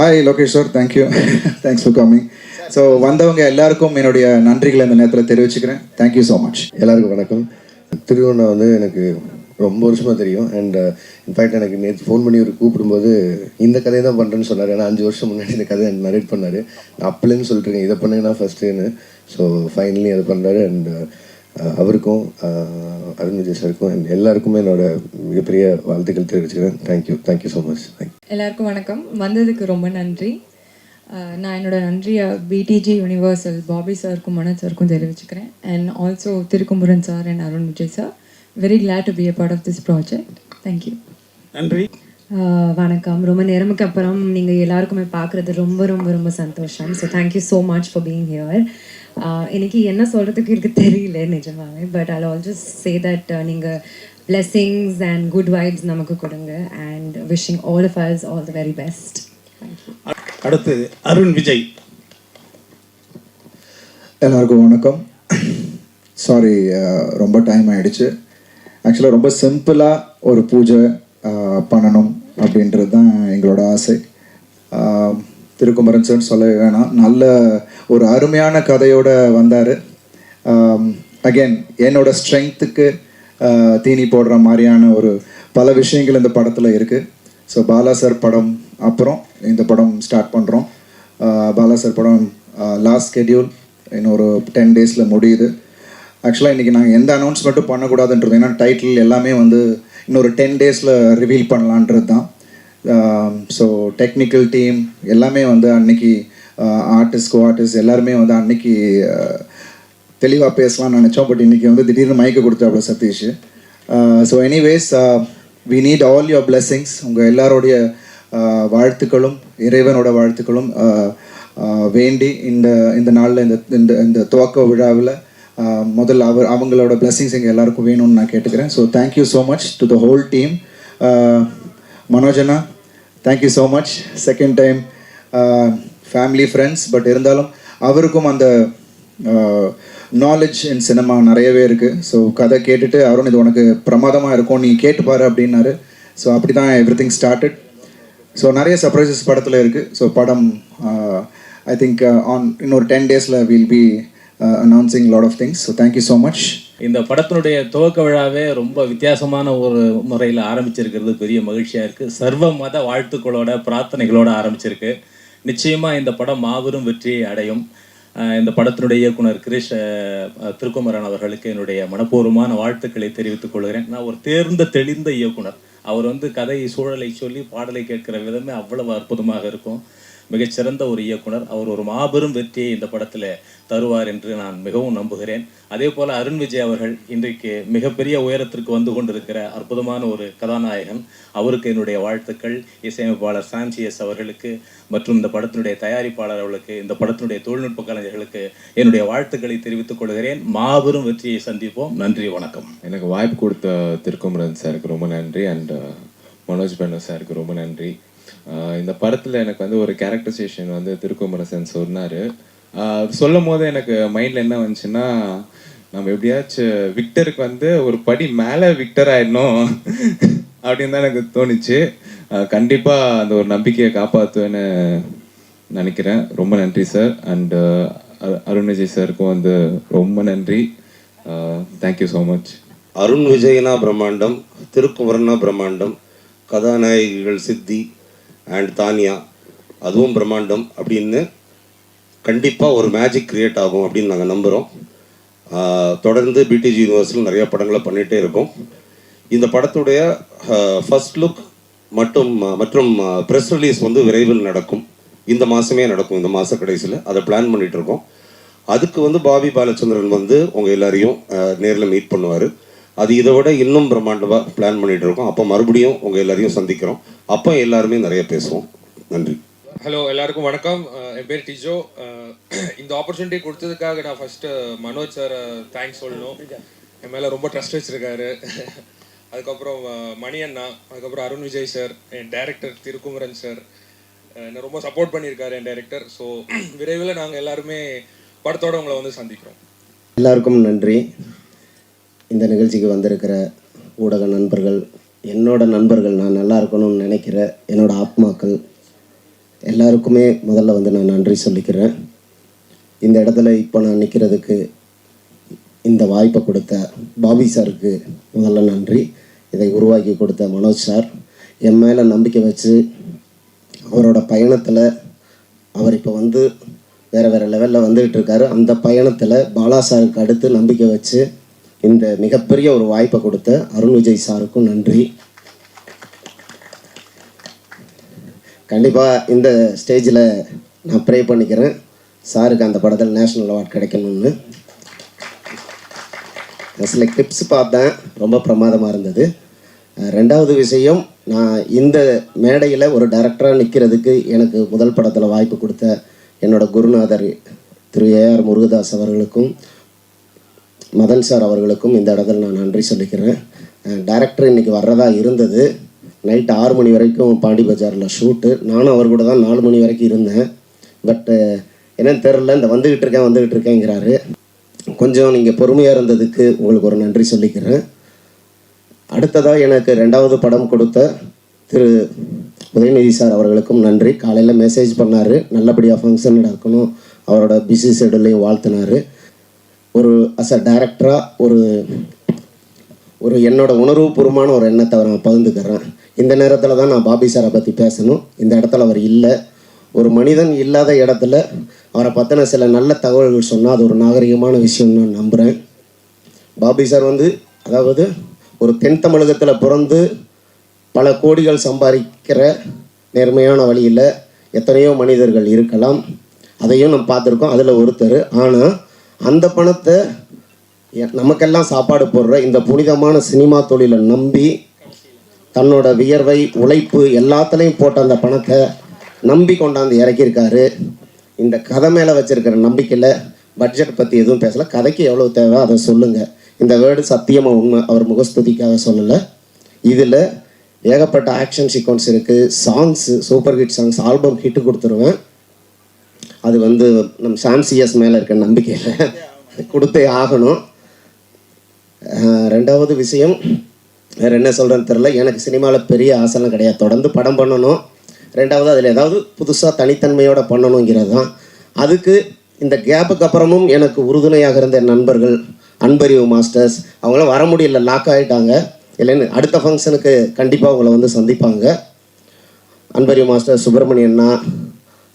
Hi Lokesh sir thank you thanks for coming so வந்தவங்க எல்லாருக்கும் என்னுடைய நன்றிகளை இந்த நேரத்தில் தெரிவிச்சுக்கிறேன். தேங்க்யூ ஸோ மச் எல்லாருக்கும் வணக்கம். திருவண்ணா வந்து எனக்கு ரொம்ப வருஷமாக தெரியும். அண்ட் இன்ஃபேக்ட் uh, எனக்கு நேற்று ஃபோன் பண்ணி ஒரு கூப்பிடும்போது இந்த கதையை தான் பண்ணுறேன்னு சொன்னார். ஏன்னா அஞ்சு வருஷம் முன்னாடி இந்த கதையை நரேட் பண்ணார். நான் அப்பலேருந்து சொல்லிட்டுருக்கேன் இதை பண்ணுங்கன்னா ஃபஸ்ட்டுன்னு ஸோ ஃபைனலி அதை பண்ணுறாரு அண்ட் அவருக்கும் அஹ், அருண் விஜய் சாருக்கும் அண்ட் எல்லாருக்குமே என்னோட மிகப்பெரிய வாழ்த்துக்கள் தெரிவிச்சுக்கிறேன். தேங்க்யூ தேங்க்யூ ஸோ மச் எல்லாருக்கும் வணக்கம். வந்ததுக்கு ரொம்ப நன்றி. நான் என்னோட நன்றியை பிடிஜி யூனிவர்சல் பாபி சாருக்கும் மனோஜ் சாருக்கும் தெரிவிச்சுக்கிறேன். And also Thirukumaran sir and Arun Vijay sir very glad to be a part of this project thank you நன்றி. வணக்கம். ரொம்ப நேரமுக்கு அப்புறம் நீங்கள் எல்லாருக்குமே பார்க்குறது ரொம்ப ரொம்ப ரொம்ப சந்தோஷம். So thank you so much for being here இன்னைக்கு என்ன சொல்கிறதுக்கு இருக்கு தெரியல நிஜமாவே but I I'll just say that நீங்கள் blessings அண்ட் குட் வைப்ஸ் நமக்கு கொடுங்க and wishing all of us all the very best அடுத்தது அருண் விஜய். எல்லாருக்கும் வணக்கம். சாரி ரொம்ப டைம் ஆயிடுச்சு. ஆக்சுவலாக ரொம்ப சிம்பிளாக ஒரு பூஜை பண்ணணும் அப்படின்றது தான் எங்களோட ஆசை. திருக்குமரன் சார் சொல்ல வேணாம். நல்ல ஒரு அருமையான கதையோடு வந்தார். அகைன் என்னோட ஸ்ட்ரென்த்துக்கு தீனி போடுற மாதிரியான ஒரு பல விஷயங்கள் இந்த படத்தில் இருக்குது ஸோ பாலா சார் படம் அப்புறம் இந்த படம் ஸ்டார்ட் பண்ணுறோம் பாலா சார் படம் லாஸ்ட் ஸ்கெடியூல் இன்னொரு டென் டேஸில் முடியுது. ஆக்சுவலாக இன்றைக்கி நாங்கள் எந்த அனௌன்ஸ்மெண்ட்டும் பண்ணக்கூடாதுன்றது ஏன்னா டைட்டில் எல்லாமே வந்து இன்னொரு டென் டேஸில் ரிவீல் பண்ணலான்றது தான் ஸோ டெக்னிக்கல் டீம் எல்லாமே வந்து அன்னைக்கு ஆர்டிஸ்ட் கோ ஆர்டிஸ்ட் எல்லாருமே வந்து அன்னைக்கு uh, தெளிவாக பேசலாம்னு நினச்சோம். பட் இன்றைக்கி வந்து திடீர்னு மைக்கு கொடுத்தாப்புல Sathish. So anyways we need all your blessings உங்கள் எல்லாருடைய uh, வாழ்த்துக்களும் இறைவனோட வாழ்த்துக்களும் uh, வேண்டி இந்த இந்த நாளில் இந்த இந்த இந்த துவக்க விழாவில் முதல்ல அவர் அவங்களோட blessings எங்கள் எல்லாருக்கும் வேணும்னு நான் கேட்டுக்கிறேன். So thank you so much to the whole team மனோஜனா thank you so much second time family friends but இருந்தாலும் அவருக்கும் அந்த நாலேஜ் இன் சினிமா நிறையவே இருக்குது ஸோ கதை கேட்டுட்டு அருண் இது உனக்கு பிரமாதமாக இருக்கும். நீ கேட்டு பாரு அப்படின்னாரு. ஸோ அப்படி தான் எவ்ரி திங் ஸ்டார்டட் ஸோ நிறைய சர்ப்ரைசஸ் படத்தில் இருக்குது ஸோ படம் ஐ திங்க் ஆன் இன்னொரு டென் டேஸில் will be announcing lot of things so thank you so much இந்த படத்தினுடைய துவக்க விழாவே ரொம்ப வித்தியாசமான ஒரு முறையில் ஆரம்பிச்சிருக்கிறது. பெரிய மகிழ்ச்சியாக இருக்குது சர்வ மத வாழ்த்துக்களோட பிரார்த்தனைகளோட ஆரம்பிச்சிருக்கு. நிச்சயமாக இந்த படம் மாபெரும் வெற்றியை அடையும். இந்த படத்தினுடைய இயக்குனர் கிரீஷ் திருக்குமரன் அவர்களுக்கு என்னுடைய மனப்பூர்வமான வாழ்த்துக்களை தெரிவித்துக் கொள்கிறேன். நான் ஒரு தேர்ந்த தெளிந்த இயக்குனர். அவர் வந்து கதை சூழலை சொல்லி பாடலை கேட்கிற விதமே அவ்வளவு அற்புதமாக இருக்கும். மிகச்சிறந்த ஒரு இயக்குனர். அவர் ஒரு மாபெரும் வெற்றியை இந்த படத்தில் தருவார் என்று நான் மிகவும் நம்புகிறேன். அதே போல் அருண் விஜய் அவர்கள் இன்றைக்கு மிகப்பெரிய உயரத்திற்கு வந்து கொண்டிருக்கிற அற்புதமான ஒரு கதாநாயகன். அவருக்கு என்னுடைய வாழ்த்துக்கள். இசையமைப்பாளர் சாம்சிஎஸ் அவர்களுக்கு மற்றும் இந்த படத்தினுடைய தயாரிப்பாளர் அவர்களுக்கு இந்த படத்தினுடைய தொழில்நுட்ப கலைஞர்களுக்கு என்னுடைய வாழ்த்துக்களை தெரிவித்துக் கொள்கிறேன். மாபெரும் வெற்றியை சந்திப்போம். நன்றி வணக்கம். எனக்கு வாய்ப்பு கொடுத்த திருக்குமரன் சாருக்கு ரொம்ப நன்றி. அண்ட் மனோஜ் பெண்ணு சாருக்கு ரொம்ப நன்றி. இந்த படத்தில் எனக்கு வந்து ஒரு கேரக்டரைசேஷன் வந்து திருக்குமரசன் சொன்னார். சொல்லும் போது எனக்கு மைண்டில் என்ன வந்துச்சுன்னா நம்ம எப்படியாச்சும் விக்டருக்கு வந்து ஒரு படி மேலே விக்டர் ஆயிடணும் அப்படின்னு தான் எனக்கு தோணுச்சு. கண்டிப்பாக அந்த ஒரு நம்பிக்கையை காப்பாற்றுவேன்னு நினைக்கிறேன். ரொம்ப நன்றி சார் அண்டு அருண் விஜய் சாருக்கும் வந்து ரொம்ப நன்றி. Thank you so much Arun விஜயனா பிரம்மாண்டம் திருக்குமரனா பிரம்மாண்டம் கதாநாயகிகள் சித்தி அண்ட் தானியா. அதுவும் பிரம்மாண்டம் அப்படின்னு கண்டிப்பாக ஒரு மேஜிக் க்ரியேட் ஆகும் அப்படின்னு நாங்கள் நம்புகிறோம் தொடர்ந்து பிடிஜி யூனிவர்ஸில் நிறையா படங்களை பண்ணிகிட்டே இருக்கோம். இந்த படத்துடைய ஃபர்ஸ்ட் லுக் மற்றும் மற்றும் ப்ரெஸ் ரிலீஸ் வந்து விரைவில் நடக்கும். இந்த மாதமே நடக்கும் இந்த மாத கடைசியில். அதை பிளான் பண்ணிகிட்ருக்கோம் இருக்கோம். அதுக்கு வந்து பாபி பாலச்சந்திரன் வந்து உங்கள் எல்லாரையும் நேரில் மீட் பண்ணுவார். அது இதை விட இன்னும் பிரம்மாண்டமாக பிளான் பண்ணிட்டு இருக்கோம். அப்போ மறுபடியும் உங்கள் எல்லாரையும் சந்திக்கிறோம். அப்போ எல்லாருமே நிறைய பேசுவோம். நன்றி. ஹலோ எல்லாருக்கும் வணக்கம். என் பேர் டிஜோ. இந்த ஆப்பர்ச்சுனிட்டி கொடுத்ததுக்காக நான் ஃபர்ஸ்ட் மனோஜ் சார் தேங்க்ஸ் சொல்லணும். என் மேலே ரொம்ப ட்ரஸ்ட் வச்சிருக்காரு. அதுக்கப்புறம் மணி அண்ணா அதுக்கப்புறம் அருண் விஜய் சார் என் டைரக்டர் திருக்குமரன் சார் என்னை ரொம்ப சப்போர்ட் பண்ணியிருக்காரு என் டைரக்டர் ஸோ விரைவில் நாங்கள் எல்லாருமே படத்தோட உங்களை வந்து சந்திக்கிறோம். எல்லாருக்கும் நன்றி. இந்த நிகழ்ச்சிக்கு வந்திருக்கிற ஊடக நண்பர்கள் என்னோட நண்பர்கள் நான் நல்லா இருக்கணும்னு நினைக்கிற என்னோட ஆத்மாக்கள் எல்லாருக்குமே முதல்ல வந்து நான் நன்றி சொல்லிக்கிறேன். இந்த இடத்துல இப்போ நான் நிற்கிறதுக்கு இந்த வாய்ப்பை கொடுத்த பாபி சாருக்கு முதல்ல நன்றி. இதை உருவாக்கி கொடுத்த மனோஜ் சார். என் மேலே நம்பிக்கை வச்சு அவரோட பயணத்தில் அவர் இப்போ வந்து வேறு வேறு லெவலில் வந்துகிட்டு இருக்காரு. அந்த பயணத்தில் பாலா சாருக்கு அடுத்து நம்பிக்கை வச்சு இந்த மிகப்பெரிய ஒரு வாய்ப்பை கொடுத்த அருண் விஜய் சாருக்கும் நன்றி. கண்டிப்பாக இந்த ஸ்டேஜில் நான் ப்ரே பண்ணிக்கிறேன். சாருக்கு அந்த படத்தில் நேஷ்னல் அவார்ட் கிடைக்கணும்னு. சில கிளிப்ஸ் பார்த்தேன். ரொம்ப பிரமாதமாக இருந்தது. ரெண்டாவது விஷயம் நான் இந்த மேடையில் ஒரு டைரக்டராக நிற்கிறதுக்கு எனக்கு முதல் படத்தில் வாய்ப்பு கொடுத்த என்னோடய குருநாதர் திரு ஏஆர் முருகதாஸ் அவர்களுக்கும் மதன் சார் அவர்களுக்கும் இந்த இடத்துல நான் நன்றி சொல்லிக்கிறேன். டேரக்டர் இன்னைக்கு வர்றதா இருந்தது. நைட் ஆறு மணி வரைக்கும் பாண்டி பஜாரில் ஷூட்டு நானும் அவர் கூட தான் நாலு மணி வரைக்கும் இருந்தேன். பட்டு என்னன்னு தெரில இந்த வந்துக்கிட்டு இருக்கேன் வந்துக்கிட்டு இருக்கேங்கிறாரு. கொஞ்சம் நீங்கள் பொறுமையாக இருந்ததுக்கு உங்களுக்கு ஒரு நன்றி சொல்லிக்கிறேன். அடுத்ததாக எனக்கு ரெண்டாவது படம் கொடுத்த திரு உதயநிதி சார் அவர்களுக்கும் நன்றி. காலையில் மெசேஜ் பண்ணார். நல்லபடியாக ஃபங்க்ஷன் நடக்கணும். அவரோட பிஸி ஷெடியூலையும் வாழ்த்தினார். ஒரு அஸ் அ டேரக்டராக ஒரு ஒரு என்னோட உணர்வுபூர்வமான ஒரு எண்ணத்தை நான் பகிர்ந்துக்கிறேன். இந்த நேரத்தில் தான் நான் பாபி சாரை பற்றி பேசணும். இந்த இடத்துல அவர் இல்லை. ஒரு மனிதன் இல்லாத இடத்துல அவரை பற்றின சில நல்ல தகவல்கள் சொன்னால் அது ஒரு நாகரிகமான விஷயம்னு நான் நம்புகிறேன் பாபி சார் வந்து அதாவது ஒரு தென் தமிழகத்தில் பிறந்து பல கோடிகள் சம்பாதிக்கிற நேர்மையான வழியில் எத்தனையோ மனிதர்கள் இருக்கலாம். அதையும் நம்ம பார்த்துருக்கோம். அதில் ஒருத்தர். ஆனால் அந்த பணத்தை எ- நமக்கெல்லாம் சாப்பாடு போடுற இந்த புனிதமான சினிமா தொழிலை நம்பி தன்னோட வியர்வை உழைப்பு எல்லாத்துலேயும் போட்ட அந்த பணத்தை நம்பி கொண்டாந்து இறக்கியிருக்காரு. இந்த கதை மேலே வச்சுருக்கிற நம்பிக்கையில் பட்ஜெட் பற்றி எதுவும் பேசலை. கதைக்கு எவ்வளோ தேவை அதை சொல்லுங்கள் இந்த வேர்டு சத்தியமாக உண்மை அவர் முகஸ்துதிக்காக சொல்லலை. இதில் ஏகப்பட்ட ஆக்ஷன் சீக்வன்ஸ் இருக்குது songs super hit songs album hit கொடுத்துருவேன். அது வந்து நம் சாம்சிஎஸ் மேலே இருக்க நம்பிக்கையில் கொடுத்தே ஆகணும். ரெண்டாவது விஷயம் வேறு என்ன சொல்கிறேன்னு தெரில எனக்கு சினிமாவில் பெரிய ஆசைலாம் கிடையாது. தொடர்ந்து படம் பண்ணணும். ரெண்டாவது அதில் ஏதாவது புதுசாக தனித்தன்மையோடு பண்ணணுங்கிறது தான் அதுக்கு இந்த கேப்புக்கு அப்புறமும் எனக்கு உறுதுணையாக இருந்த என் நண்பர்கள் அன்பறிவு மாஸ்டர்ஸ் அவங்களாம் வர முடியல. லாக் ஆகிட்டாங்க இல்லைன்னு அடுத்த ஃபங்க்ஷனுக்கு கண்டிப்பாக அவங்கள வந்து சந்திப்பாங்க. அன்பறிவு மாஸ்டர் சுப்பிரமணியன்னா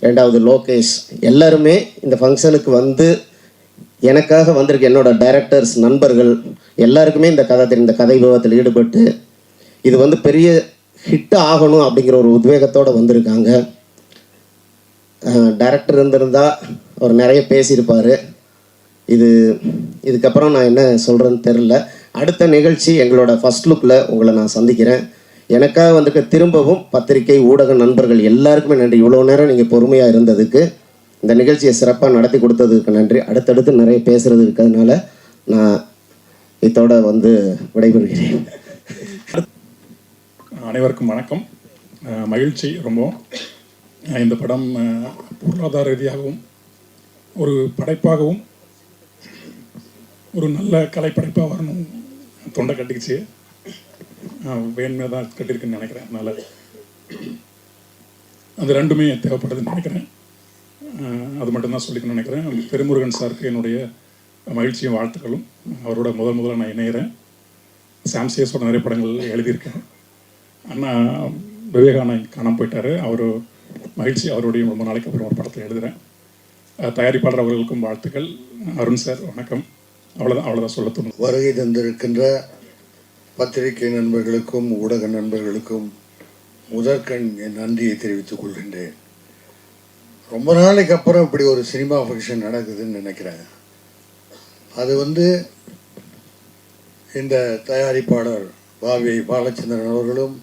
ரெண்டாவது லோகேஷ். எல்லாருமே இந்த ஃபங்க்ஷனுக்கு வந்து எனக்காக வந்திருக்க என்னோட டைரக்டர்ஸ் நண்பர்கள் எல்லாருக்குமே இந்த கதை தெரியும். இந்த கதை விவாதத்தில் ஈடுபட்டு இது வந்து பெரிய ஹிட் ஆகணும் அப்படிங்கிற ஒரு உத்வேகத்தோடு வந்திருக்காங்க. டைரக்டர் இருந்திருந்தால் அவர் நிறைய பேசியிருப்பார். இது இதுக்கப்புறம் நான் என்ன சொல்கிறேன்னு தெரில அடுத்த நிகழ்ச்சி எங்களோட ஃபர்ஸ்ட் லுக்கில் உங்களை நான் சந்திக்கிறேன். எனக்காக வந்துட்டு திரும்பவும் பத்திரிகை ஊடக நண்பர்கள் எல்லாருக்குமே நன்றி. இவ்வளோ நேரம் நீங்கள் பொறுமையாக இருந்ததுக்கு இந்த நிகழ்ச்சியை சிறப்பாக நடத்தி கொடுத்ததுக்கு நன்றி. அடுத்தடுத்து நிறைய பேசுறது இருக்கிறதுனால நான் இதோட வந்து விடைபெறுகிறேன். அனைவருக்கும் வணக்கம். மகிழ்ச்சி ரொம்ப இந்த படம் பொருளாதார ரீதியாகவும் ஒரு படைப்பாகவும் ஒரு நல்ல கலைப்படைப்பாக வரணும். தொண்டை கட்டிக்கிச்சு. வேணுமே தான் கட்டியிருக்குன்னு நினைக்கிறேன். அதனால் அது ரெண்டுமே தேவைப்படுதுன்னு நினைக்கிறேன். அது மட்டும்தான் சொல்லிக்கணும்னு நினைக்கிறேன். பெருமுருகன் சாருக்கு என்னுடைய மகிழ்ச்சியும் வாழ்த்துக்களும். அவரோட முதல் முதல்ல நான் இணையிறேன். சாம்சியஸோட நிறைய படங்கள் எழுதியிருக்கேன். அண்ணா விவேகானந்த் காணாமல் போயிட்டார். அவர் மகிழ்ச்சி அவருடைய ரொம்ப நாளைக்கு அப்புறம் ஒரு படத்தை எழுதுகிறேன் தயாரிப்பாளர் அவர்களுக்கும் வாழ்த்துக்கள். அருண் சார் வணக்கம். அவ்வளோதான் அவ்வளோதான் சொல்ல தோணுது வருகை தந்திருக்கின்ற பத்திரிகை நண்பர்களுக்கும் ஊடக நண்பர்களுக்கும் முதற்கண் என் நன்றியை தெரிவித்துக் கொள்கின்றேன். ரொம்ப நாளைக்கு அப்புறம் இப்படி ஒரு சினிமா ஃபங்க்ஷன் நடக்குதுன்னு நினைக்கிறேன். அது வந்து இந்த தயாரிப்பாளர் பாவி பாலச்சந்திரன் அவர்களும்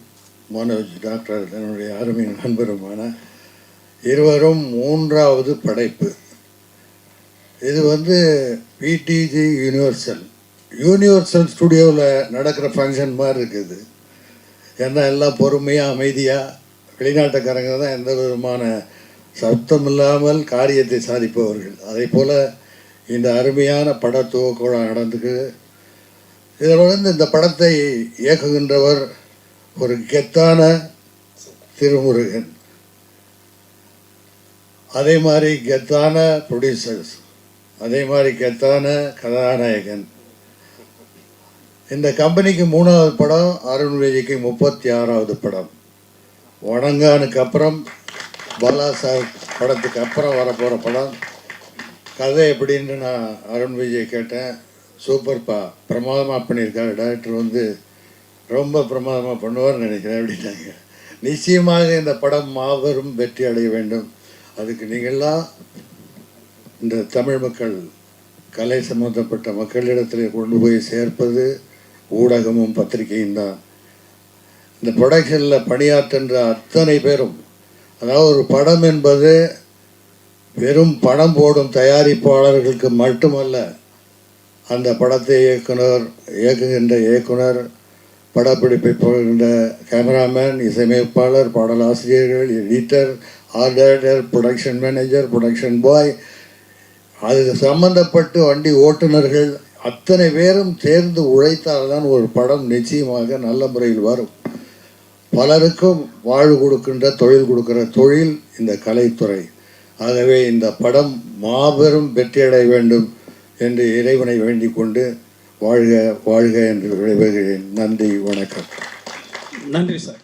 மனோஜ் டாக்டர் தன்னுடைய அருமை நண்பருமான இருவரும் மூன்றாவது படைப்பு. இது வந்து பிடிஜி யூனிவர்சல் யூனிவர்சல் ஸ்டுடியோவில் நடக்கிற ஃபங்க்ஷன் மாதிரி இருக்குது. ஏன்னா எல்லாம் பொறுமையாக அமைதியாக வெளிநாட்டுக்காரங்க தான் எந்த விதமான சத்தம் இல்லாமல் காரியத்தை சாதிப்பவர்கள். அதே போல் இந்த அருமையான பட நடந்துக்குது நடந்துக்கு இதில் வந்து இந்த படத்தை இயக்குகின்றவர் ஒரு கெத்தான திருமுருகன். அதே மாதிரி கெத்தான ப்ரொடியூசர்ஸ் அதே மாதிரி கெத்தான கதாநாயகன். இந்த கம்பெனிக்கு மூணாவது படம் அருண் விஜய்க்கு முப்பத்தி ஆறாவது படம். வணங்கானுக்கு அப்புறம் பாலா சார் படத்துக்கு அப்புறம் வரப்போகிற படம். கதை எப்படின்னு நான் அருண் விஜய் கேட்டேன். சூப்பர்ப்பா பிரமாதமாக பண்ணியிருக்காரு. டேரக்டர் வந்து ரொம்ப பிரமாதமாக பண்ணுவார்னு நினைக்கிறேன் அப்படின்னாங்க. நிச்சயமாக இந்த படம் மாபெரும் வெற்றி அடைய வேண்டும். அதுக்கு நீங்கள்லாம் இந்த தமிழ் மக்கள் கலை சம்பந்தப்பட்ட மக்களிடத்தில் கொண்டு போய் சேர்ப்பது ஊடகமும் பத்திரிகையும் தான். இந்த ப்ரொடக்ஷனில் பணியாற்றுன்ற அத்தனை பேரும் அதாவது ஒரு படம் என்பது வெறும் படம் போடும் தயாரிப்பாளர்களுக்கு மட்டுமல்ல அந்த படத்தை இயக்குனர் இயக்குகின்ற இயக்குனர் படப்பிடிப்பை போகின்ற கேமராமேன் இசையமைப்பாளர் பாடலாசிரியர்கள் editor art director production manager production boy அதுக்கு சம்மந்தப்பட்டு வண்டி ஓட்டுநர்கள் அத்தனை பேரும் சேர்ந்து உழைத்தால்தான் ஒரு படம் நிச்சயமாக நல்ல முறையில் வரும். பலருக்கும் வாழ்வு கொடுக்கின்ற தொழில் கொடுக்கிற தொழில் இந்த கலைத்துறை. ஆகவே இந்த படம் மாபெரும் வெற்றியடைய வேண்டும் என்று இறைவனை வேண்டிக் கொண்டு வாழ்க வாழ்க என்று விடைபெறுகிறேன். நன்றி வணக்கம். நன்றி சார்.